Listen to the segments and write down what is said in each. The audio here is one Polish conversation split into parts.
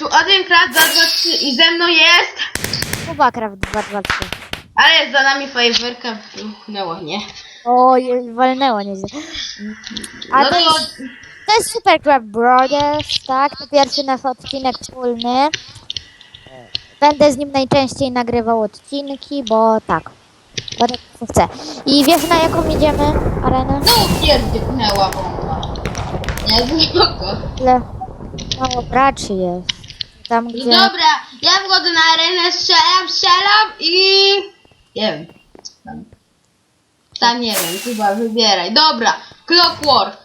Jest tu Adrian 2, 2, 3 i ze mną jest... Kubacraft 223. Ale jest za nami fajerwerka wybuchnęła, nie? O, je- walnęło nieźle. A No to, to... jest, to jest Super Crab Brothers, tak? To pierwszy nasz odcinek wspólny. Będę z nim najczęściej nagrywał odcinki, bo tak. Bo tak chcę. I wiesz na jaką idziemy arenę? No pierdyknęła bomba. Nie, spoko. Ile mało graczy jest. Tam No gdzie... dobra, ja wchodzę na arenę, strzelam, strzelam i... Nie wiem. Tam, tam nie wiem, chyba wybieraj. Dobra, Clockwork.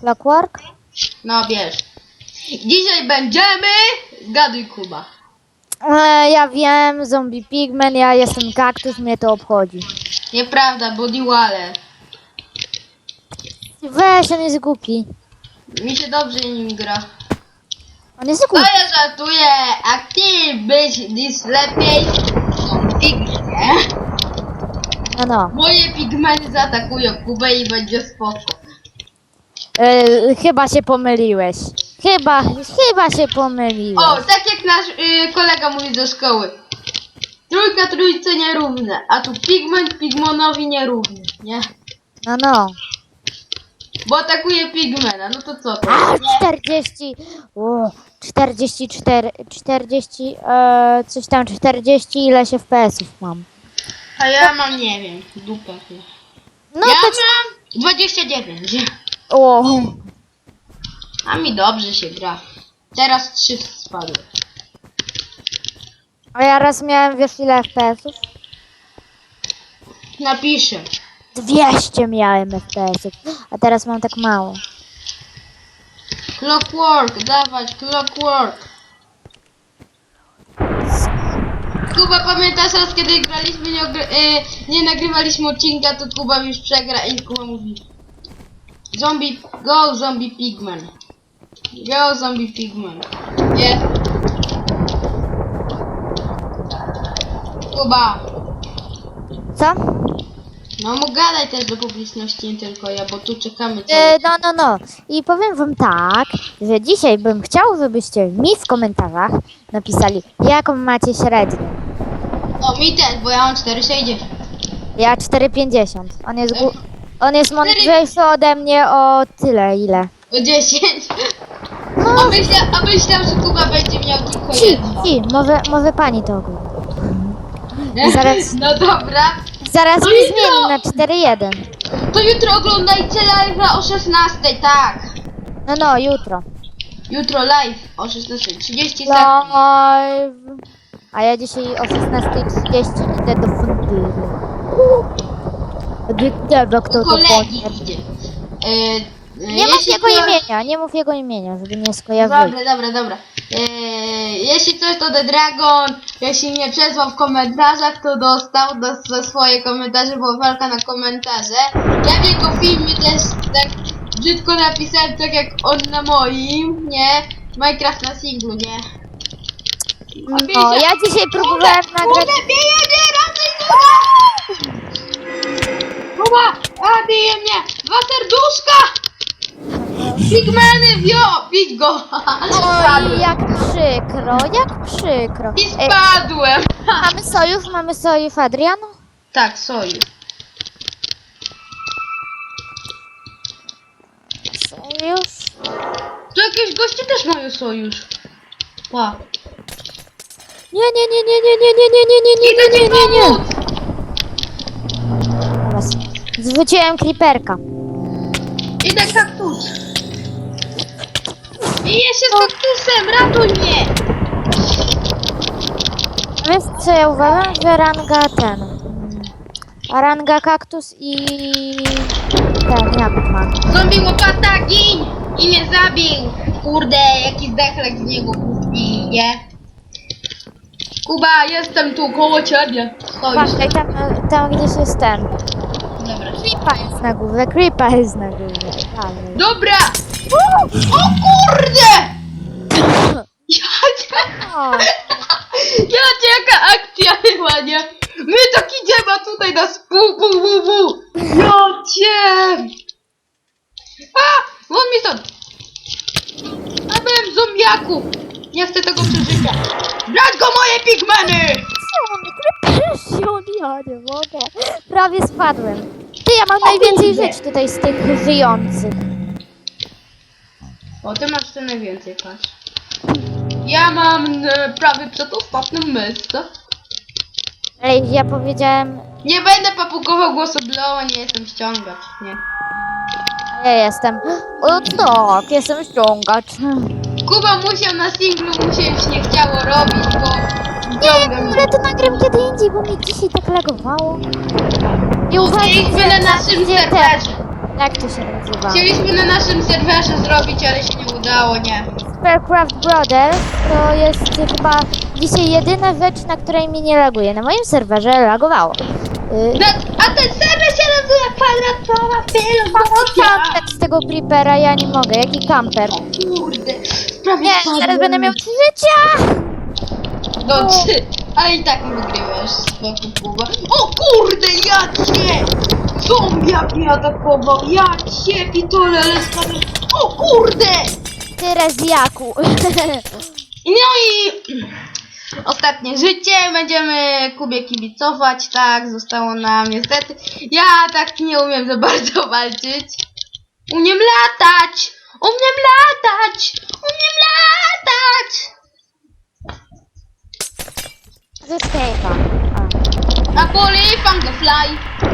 Clockwork? No bierz. Dzisiaj będziemy... Zgaduj Kuba. E, ja wiem, zombie pigman, ja jestem kaktus, mnie to obchodzi. Nieprawda, Body Wale. Weź, on jest głupi. Mi się dobrze nim gra. On jest To ja żartuję, a ty byś nic lepiej. Pignie. No, no. Moje pigmeny zaatakują Kubę i będzie spoko. E, chyba się pomyliłeś. Chyba, chyba się pomyliłeś. O, tak jak nasz y, kolega mówi ze szkoły. Trójka trójce nierówne, a tu pigment pigmonowi nierówny, nie? No, no. Bo atakuje pigmena, no to co to? A, Nie? 40. O, 44, 40, e, coś tam 40, ile się FPS-ów mam. A ja mam, nie wiem, dupę. No ja to. mam 29. O, A mi dobrze się gra. Teraz 3 spadły. a ja raz miałem, wiesz ile FPS-ów? Napiszę. 200 miałem FPS-ów, a teraz mam tak mało. Clockwork, dawać, clockwork. Kuba, pamiętasz raz, kiedy graliśmy, nie, ogry- y, nie nagrywaliśmy odcinka, to Kuba już przegra i Kuba mówi Zombie, go zombie pigman. Go zombie pigman. Nie? Kuba, Co? No mógł gadać też do publiczności, nie tylko ja, bo tu czekamy E, no, no, no. I powiem wam tak, że dzisiaj bym chciał, żebyście mi w komentarzach napisali, jaką macie średnią. O, mi też, bo ja mam 4,60. Ja 4,50. On jest, on jest mądrzejszy ode mnie o tyle, ile. O 10. No, A myślał, a myślał, że Kuba będzie miał tylko ci, jedno. ci, może, może pani to ogląda. zaraz- No dobra. Zaraz No mi zmieni no. na 4,1. To jutro oglądajcie live'a o 16, tak. No, no, jutro. Jutro live o 16.30 sekund. Live. A ja dzisiaj o 16.30 idę do fundury. Gdzie kto to Kolegi powie? idzie. E, e, Nie mów jeśli jego imienia, nie mów jego imienia, żeby nie skojarzyli. Dobra, dobra, dobra. Jeśli coś to The Dragon, jeśli nie przesłał w komentarzach, to dostał do, za swoje komentarze, bo walka na komentarze. Ja w jego filmie też tak brzydko napisałem, tak jak on na moim, nie? Minecraft na singlu, nie? No, ja dzisiaj próbowałem nagrać... Kurde, bije mnie, Kuba! Kuba, a bije mnie! Dwa serduszka! Pigmeny, wio! Bić go! Oj, jak przykro, jak przykro. I Ej, spadłem! mamy sojusz, mamy sojusz Adrian? Tak, sojusz. Sojusz? Tu jakieś goście też mają sojusz. Pa. Nie, nie, nie, nie, nie, nie, nie, nie, nie, nie, nie, Idę nie, ci nie, nie, nie. pomóc! Teraz Zwróciłem creeperka. Idę kaktus. Bije się z kaktusem, ratuj mnie! Wiesz co ja uważam? Że ranga ten. Ranga kaktus i ten, jak ma. Zombie łopata, gin! I mnie zabił! Kurde, jaki zdechlek z niego bije. Kuba, jestem tu koło ciebie. Stoisz. Uważaj, tam, tam gdzieś jest ten. Dobra. Creepa jest na górze, creepa jest na górze. Dobra! O kurde! Ja Ja jaka akcja była, nie? My tak idziemy, a tutaj nas pu, pu, pu, pu. Ja cię! A! Won mi stąd! A byłem zombiaku! Nie chcę tego przeżycia. Brać go moje pigmeny! Ja nie mogę. Prawie spadłem. Ty, ja mam najwięcej żyć tutaj z tych żyjących. O, ty masz tu najwięcej, patrz. Ja mam e, prawie przed ostatnim miejsce. Ej, ja powiedziałem, Nie będę papugował głosu Blowa, nie jestem ściągacz, nie. ja jestem. O tak, jestem ściągacz. Kuba musiał na singlu, mu się już nie chciało robić, bo Nie, ciągle ale to nagram kiedy indziej, bo mnie dzisiaj tak lagowało. I Chcieliśmy na naszym serwerze. Jak to się nazywa? Chcieliśmy na naszym serwerze zrobić, ale się nie udało, nie. Supercraft Brothers to jest chyba dzisiaj jedyna rzecz, na której mnie nie laguje. Na moim serwerze lagowało. Yy, Na, a ten serwer się nazywa kwadratowa Mam kamper z tego creepera, ja nie mogę. Jaki kamper? Kurde, prawie Nie, spadłem. teraz będę miał trzy życia! No trzy, ale i tak wygrywasz z Kuba. O kurde, ja cię! Zombiak mnie atakował, ja cię pitole, ale spadłem. O kurde! Ty rezjaku. No i ostatnie życie, będziemy Kubie kibicować, tak, zostało nam niestety. Ja tak nie umiem za bardzo walczyć. Umiem latać! Umiem latać! Umiem latać! Ze Escape'a. A polifam the fly.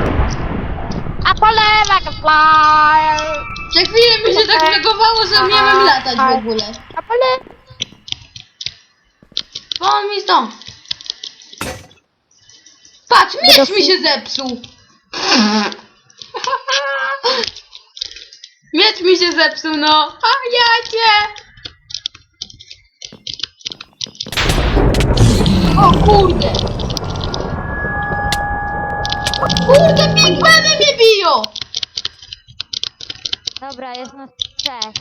A polewa fly. Przez chwilę mi się tak legowało, że umiałem latać w ogóle. A pole... Won mi stąd. Patrz, miecz mi się zepsuł. Miecz mi się zepsuł, no. A ja cię. O kurde. Kurde, pigmeny mnie biją. Dobra, jest nas trzech.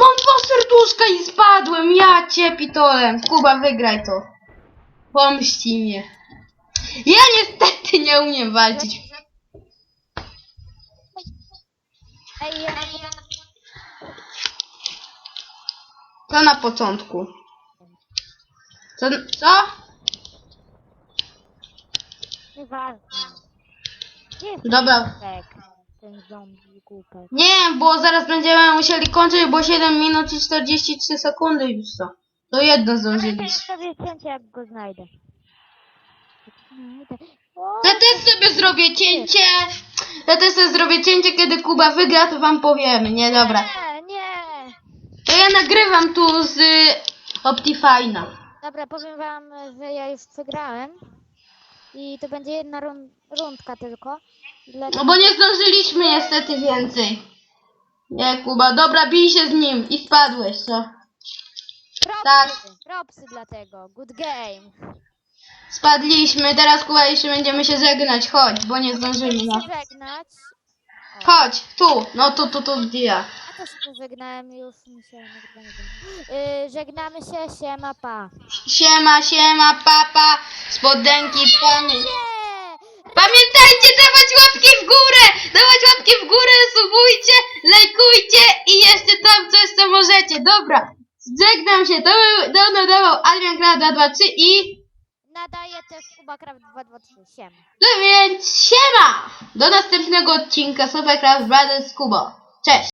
Mam dwa serduszka i spadłem. Ja cię pitolem. Kuba, wygraj to. Pomści mnie. Ja niestety nie umiem walczyć. Ej, ja... To na początku. Co? Co? Nieważne. Gdzie jest Dobra. głupek? Ten zombie głupek. Nie, bo zaraz będziemy musieli kończyć, bo 7 minut i 43 sekundy już są. To jedno Ja zdążyliśmy. sobie cięcie, jak go znajdę. O, Ja też sobie zrobię cięcie. Ja też sobie zrobię cięcie, kiedy Kuba wygra, to wam powiemy, nie? Dobra. Nie, nie. To ja nagrywam tu z y, Optifine'a. Dobra, powiem wam, że ja już przegrałem. I to będzie jedna run rundka tylko. Dlatego... No bo nie zdążyliśmy niestety więcej. Nie, Kuba. Dobra, bij się z nim i spadłeś, co? Propsy, tak. propsy dlatego. Good game. Spadliśmy, teraz Kuba jeszcze będziemy się żegnać. Chodź, bo nie zdążymy. No. Chcę żegnać. Chodź, tu, no tu, tu, tu, gdzie ja. A też się żegnałem już. Było. yy, Żegnamy się, siema, pa. Siema, siema, papa, spodenki, pamię... Nie! Pamiętajcie, dawać łapki w górę! Dawać łapki w górę, subujcie, lajkujcie i jeszcze tam coś, co możecie. Dobra, żegnam się. To był, to nadawał Adrian Gra 223 i... Nadaje też KubaCraft 223. Siema. No więc siema! Do następnego odcinka Supercraft Brothers Kubo. Cześć!